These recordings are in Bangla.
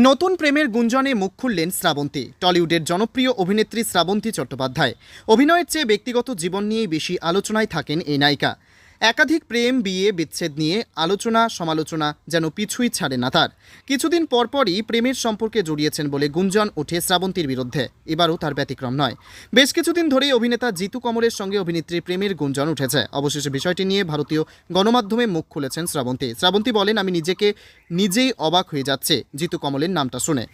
নতুন প্রেমের গুঞ্জনে মুখ খুললেন শ্রাবন্তী। টলিউডের জনপ্রিয় অভিনেত্রী শ্রাবন্তী চট্টোপাধ্যায়। অভিনয়ের চেয়ে ব্যক্তিগত জীবন নিয়েই বেশি আলোচনায় থাকেন এই নায়িকা। একাধিক প্রেম, বিয়ে, বিচ্ছেদ নিয়ে আলোচনা, সমালোচনা যেন পিছুই ছাড়ে না তার। কিছুদিন পরপরই প্রেমের সম্পর্কে জড়িয়েছেন বলে গুঞ্জন ওঠে শ্রাবন্তীর বিরুদ্ধে। এবারও তার ব্যতিক্রম নয়। বেশ কিছুদিন ধরেই অভিনেতা জিতু কমলের সঙ্গে অভিনেত্রী প্রেমের গুঞ্জন উঠেছে। অবশেষে বিষয়টি নিয়ে ভারতীয় গণমাধ্যমে মুখ খুলেছেন শ্রাবন্তী। শ্রাবন্তী বলেন, আমি নিজেকে নিজেই অবাক হয়ে যাচ্ছে জিতু কমলের নামটা শুনে।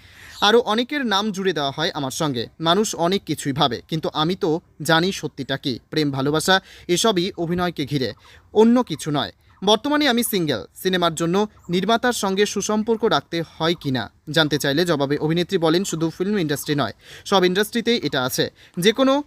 আরও অনেকের নাম জুড়ে দেওয়া হয় আমার সঙ্গে। মানুষ অনেক কিছুই ভাবে, কিন্তু আমি তো জানি সত্যিটা কি, প্রেম, ভালোবাসা, এসবই অভিনয়কে ঘিরে। অন্য কিছু নয়। বর্তমানে আমি সিঙ্গেল। সিনেমার জন্য নির্মাতার সঙ্গে সুসম্পর্ক রাখতে হয় কি না জানতে চাইলে জবাবে অভিনেত্রী বলেন, শুধু ফিল্ম ইন্ডাস্ট্রি নয়, সব ইন্ডাস্ট্রিতেই এটা আছে। যে কোনো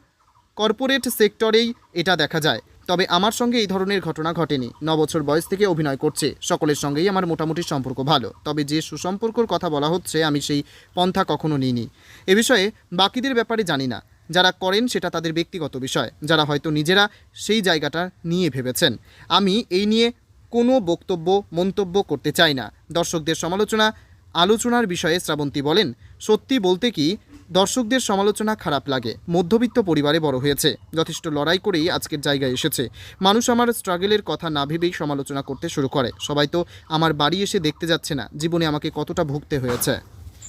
কর্পোরেট সেক্টরেই এটা দেখা যায়। তবে আমার সঙ্গে এই ধরনের ঘটনা ঘটেনি। ন বছর বয়স থেকে অভিনয় করছে। সকলের সঙ্গেই আমার মোটামুটি সম্পর্ক ভালো। তবে যে সুসম্পর্কর কথা বলা হচ্ছে, আমি সেই পন্থা কখনো নিইনি। এ বিষয়ে বাকিদের ব্যাপারে জানি না। যারা করেন সেটা তাদের ব্যক্তিগত বিষয়। যারা হয়তো নিজেরা সেই জায়গাটা নিয়ে ভেবেছেন। আমি এই নিয়ে কোনো বক্তব্য, মন্তব্য করতে চাই না। দর্শকদের সমালোচনা, আলোচনার বিষয়ে শ্রাবন্তী বলেন, সত্যি বলতে কি, দর্শকদের সমালোচনা খারাপ লাগে। মধ্যবিত্ত পরিবারে বড় হয়েছে। যথেষ্ট লড়াই করেই আজকের জায়গায় এসেছে। মানুষ আমার স্ট্রাগলের কথা না ভেবেই সমালোচনা করতে শুরু করে। সবাই তো আমার বাড়ি এসে দেখতে যাচ্ছে না। জীবনে আমাকে কতটা ভুগতে হয়েছে।